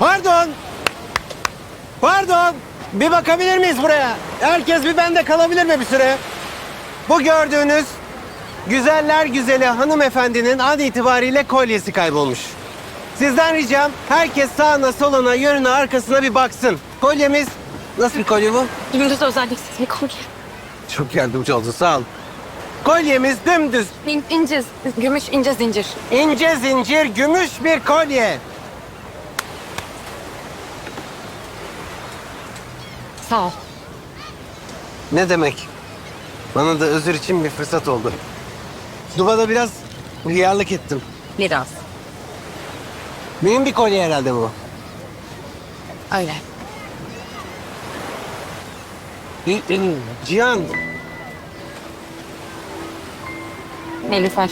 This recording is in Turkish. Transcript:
Pardon. Pardon. Bir bakabilir miyiz buraya? Herkes bir bende kalabilir mi bir süre? Bu gördüğünüz güzeller güzeli hanımefendinin an itibariyle kolyesi kaybolmuş. Sizden ricam herkes sağına soluna yönüne arkasına bir baksın. Kolyemiz nasıl bir kolye bu? Gündüz özelliksiz bir kolye. Çok yardımcı oldu sağ ol. Kolyemiz dümdüz İn, ince, gümüş ince zincir. ince zincir gümüş bir kolye. Sağ ol. Ne demek? Bana da özür için bir fırsat oldu. Duvada biraz hıyarlık ettim. Biraz. Benim bir kolye herhalde bu. Öyle. Cihan, Nilüfer.